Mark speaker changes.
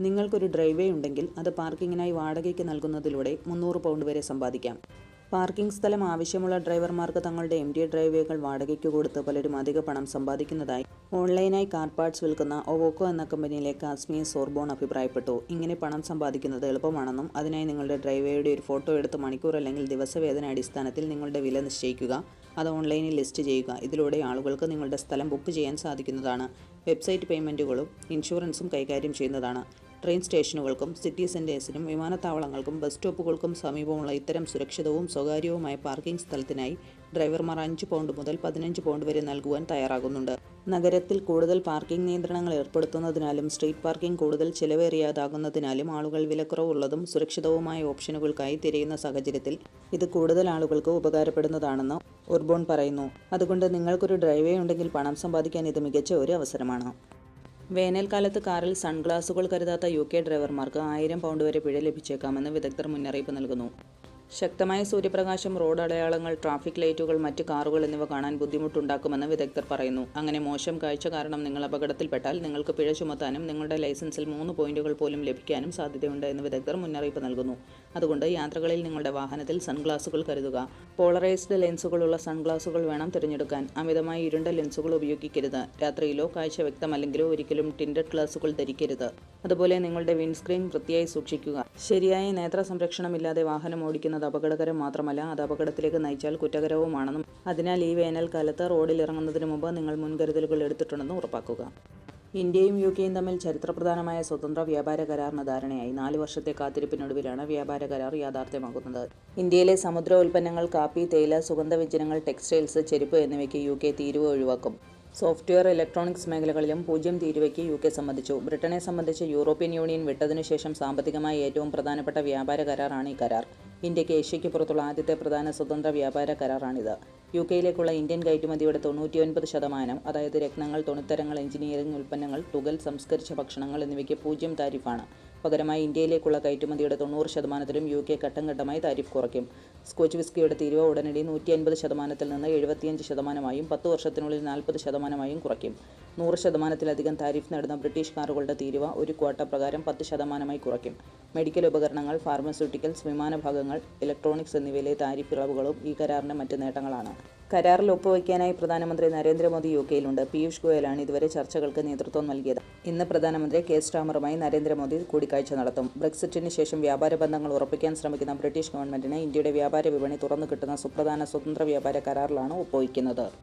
Speaker 1: നിങ്ങൾക്കൊരു ഡ്രൈവേ ഉണ്ടെങ്കിൽ അത് പാർക്കിങ്ങിനായി വാടകയ്ക്ക് നൽകുന്നതിലൂടെ മുന്നൂറ് പൗണ്ട് വരെ സമ്പാദിക്കാം. പാർക്കിംഗ് സ്ഥലം ആവശ്യമുള്ള ഡ്രൈവർമാർക്ക് തങ്ങളുടെ എം ഡി ഡ്രൈവേകൾ വാടകയ്ക്ക് കൊടുത്ത് പലരും അധിക പണം സമ്പാദിക്കുന്നതായി ഓൺലൈനായി കാർ പാർട്സ് വിൽക്കുന്ന ഒവോക്കോ എന്ന കമ്പനിയിലെ കാസ്മിയ സോർബോൺ അഭിപ്രായപ്പെട്ടു. ഇങ്ങനെ പണം സമ്പാദിക്കുന്നത് എളുപ്പമാണെന്നും അതിനായി നിങ്ങളുടെ ഡ്രൈവേയുടെ ഒരു ഫോട്ടോ എടുത്ത് മണിക്കൂർ അല്ലെങ്കിൽ ദിവസവേതന അടിസ്ഥാനത്തിൽ നിങ്ങളുടെ വില നിശ്ചയിക്കുക അത് ഓൺലൈനിൽ ലിസ്റ്റ് ചെയ്യുക. ഇതിലൂടെ ആളുകൾക്ക് നിങ്ങളുടെ സ്ഥലം ബുക്ക് ചെയ്യാൻ സാധിക്കുന്നതാണ്. വെബ്സൈറ്റ് പേയ്മെന്റുകളും ഇൻഷുറൻസും കൈകാര്യം ചെയ്യുന്നതാണ്. ട്രെയിൻ സ്റ്റേഷനുകൾക്കും സിറ്റി സെന്റേഴ്സിനും വിമാനത്താവളങ്ങൾക്കും ബസ് സ്റ്റോപ്പുകൾക്കും സമീപമുള്ള ഇത്തരം സുരക്ഷിതവും സ്വകാര്യവുമായ പാർക്കിംഗ് സ്ഥലത്തിനായി ഡ്രൈവർമാർ അഞ്ച് പൗണ്ട് മുതൽ പതിനഞ്ച് പൗണ്ട് വരെ നൽകുവാൻ തയ്യാറാകുന്നുണ്ട്. നഗരത്തിൽ കൂടുതൽ പാർക്കിംഗ് നിയന്ത്രണങ്ങൾ ഏർപ്പെടുത്തുന്നതിനാലും സ്ട്രീറ്റ് പാർക്കിംഗ് കൂടുതൽ ചിലവേറിയതാകുന്നതിനാലും ആളുകൾ വിലക്കുറവുള്ളതും സുരക്ഷിതവുമായ ഓപ്ഷനുകൾക്കായി തിരയുന്ന സാഹചര്യത്തിൽ ഇത് കൂടുതൽ ആളുകൾക്ക് ഉപകാരപ്പെടുന്നതാണെന്ന് ഒർബോൺ പറയുന്നു. അതുകൊണ്ട് നിങ്ങൾക്കൊരു ഡ്രൈവേ ഉണ്ടെങ്കിൽ പണം സമ്പാദിക്കാൻ ഇത് മികച്ച ഒരു അവസരമാണ്. വേനൽക്കാലത്ത് കാറിൽ സൺഗ്ലാസുകൾ കരുതാത്ത യു കെ ഡ്രൈവർമാർക്ക് ആയിരം പൗണ്ട് വരെ പിഴ ലഭിച്ചേക്കാമെന്ന് വിദഗ്ധർ മുന്നറിയിപ്പ് നൽകുന്നു. ശക്തമായ സൂര്യപ്രകാശം റോഡ് അടയാളങ്ങൾ ട്രാഫിക് ലൈറ്റുകൾ മറ്റ് കാറുകൾ എന്നിവ കാണാൻ ബുദ്ധിമുട്ടുണ്ടാക്കുമെന്ന് വിദഗ്ധർ പറയുന്നു. അങ്ങനെ മോശം കാഴ്ച കാരണം നിങ്ങൾ അപകടത്തിൽപ്പെട്ടാൽ നിങ്ങൾക്ക് പിഴ ചുമത്താനും നിങ്ങളുടെ ലൈസൻസിൽ മൂന്ന് പോയിന്റുകൾ പോലും ലഭിക്കാനും സാധ്യതയുണ്ട് എന്ന് വിദഗ്ധർ മുന്നറിയിപ്പ് നൽകുന്നു. അതുകൊണ്ട് യാത്രകളിൽ നിങ്ങളുടെ വാഹനത്തിൽ സൺഗ്ലാസുകൾ കരുതുക. പോളറൈസ്ഡ് ലെൻസുകളുള്ള സൺഗ്ലാസുകൾ വേണം തിരഞ്ഞെടുക്കാൻ. അമിതമായി ഇരുണ്ട ലെൻസുകൾ ഉപയോഗിക്കരുത്. രാത്രിയിലോ കാഴ്ച വ്യക്തമല്ലെങ്കിലോ ഒരിക്കലും ടിൻഡഡ് ഗ്ലാസുകൾ ധരിക്കരുത്. അതുപോലെ നിങ്ങളുടെ വിൻസ്ക്രീൻ വൃത്തിയായി സൂക്ഷിക്കുക. ശരിയായ നേത്ര സംരക്ഷണമില്ലാതെ വാഹനം ഓടിക്കുന്നത് അപകടകരം മാത്രമല്ല അത് അപകടത്തിലേക്ക് നയിച്ചാൽ കുറ്റകരവുമാണെന്നും അതിനാൽ ഈ വേനൽക്കാലത്ത് റോഡിൽ ഇറങ്ങുന്നതിന് മുമ്പ് നിങ്ങൾ മുൻകരുതലുകൾ എടുത്തിട്ടുണ്ടെന്ന് ഉറപ്പാക്കുക. ഇന്ത്യയും യു കെയും തമ്മിൽ ചരിത്രപ്രധാനമായ സ്വതന്ത്ര വ്യാപാര കരാറിന് ധാരണയായി. നാല് വർഷത്തെ കാത്തിരിപ്പിനൊടുവിലാണ് വ്യാപാര കരാർ യാഥാർത്ഥ്യമാകുന്നത്. ഇന്ത്യയിലെ സമുദ്ര ഉൽപ്പന്നങ്ങൾ കാപ്പി തേയില സുഗന്ധവ്യഞ്ജനങ്ങൾ ടെക്സ്റ്റൈൽസ് ചെരുപ്പ് എന്നിവയ്ക്ക് യു കെ തീരുവ ഒഴിവാക്കും. സോഫ്റ്റ്വെയർ ഇലക്ട്രോണിക്സ് മേഖലകളിലും പൂജ്യം തീരുവയ്ക്ക് യു കെ സംബന്ധിച്ചു. ബ്രിട്ടനെ സംബന്ധിച്ച് യൂറോപ്യൻ യൂണിയൻ വിട്ടതിനു ശേഷം സാമ്പത്തികമായി ഏറ്റവും പ്രധാനപ്പെട്ട വ്യാപാര കരാറാണ് ഈ കരാർ. ഇന്ത്യയ്ക്ക് ഏഷ്യയ്ക്ക് പുറത്തുള്ള ആദ്യത്തെ പ്രധാന സ്വതന്ത്ര വ്യാപാര കരാറാണിത്. യു കെയിലേക്കുള്ള ഇന്ത്യൻ കയറ്റുമതിയുടെ തൊണ്ണൂറ്റിയൊൻപത് ശതമാനം അതായത് രത്നങ്ങൾ തുണിത്തരങ്ങൾ എഞ്ചിനീയറിംഗ് ഉൽപ്പന്നങ്ങൾ തുകൽ സംസ്കരിച്ച ഭക്ഷണങ്ങൾ എന്നിവയ്ക്ക് പൂജ്യം താരിഫാണ്. പകരമായി ഇന്ത്യയിലേക്കുള്ള കയറ്റുമതിയുടെ തൊണ്ണൂറ് ശതമാനത്തിലും യു കെ ഘട്ടം ഘട്ടമായി താരിഫ് കുറയ്ക്കും. സ്കോച്ച് വിസ്കിയുടെ തീരുവ ഉടനടി നൂറ്റി അൻപത് ശതമാനത്തിൽ നിന്ന് എഴുപത്തിയഞ്ച് ശതമാനമായും പത്ത് വർഷത്തിനുള്ളിൽ നാൽപ്പത് ശതമാനമായും കുറയ്ക്കും. നൂറ് ശതമാനത്തിലധികം താരിഫ് നേടുന്ന ബ്രിട്ടീഷ് കാറുകളുടെ തീരുവ ഒരു ക്വാട്ട പ്രകാരം പത്ത് ശതമാനമായി കുറയ്ക്കും. മെഡിക്കൽ ഉപകരണങ്ങൾ ഫാർമസ്യൂട്ടിക്കൽസ് വിമാനഭാഗങ്ങൾ ഇലക്ട്രോണിക്സ് എന്നിവയിലെ താരിഫ് ഇളവുകളും ഈ കരാറിന്റെ മറ്റ് നേട്ടങ്ങളാണ്. കരാറിൽ ഒപ്പുവയ്ക്കാനായി പ്രധാനമന്ത്രി നരേന്ദ്രമോദി യു കെയിലുണ്ട് പീയൂഷ് ഗോയലാണ് ഇതുവരെ ചർച്ചകൾക്ക് നേതൃത്വം നൽകിയത്. ഇന്ന് പ്രധാനമന്ത്രി കെ. സ്റ്റാമറുമായി നരേന്ദ്രമോദി കൂടിക്കാഴ്ച നടത്തും. ബ്രെക്സിറ്റിന് ശേഷം വ്യാപാര ബന്ധങ്ങൾ ഉറപ്പിക്കാൻ ശ്രമിക്കുന്ന ബ്രിട്ടീഷ് ഗവൺമെന്റിന് ഇന്ത്യയുടെ വ്യാപാര വിപണി തുറന്നു കിട്ടുന്ന സുപ്രധാന സ്വതന്ത്ര വ്യാപാര കരാറിലാണ് ഒപ്പുവയ്ക്കുന്നത്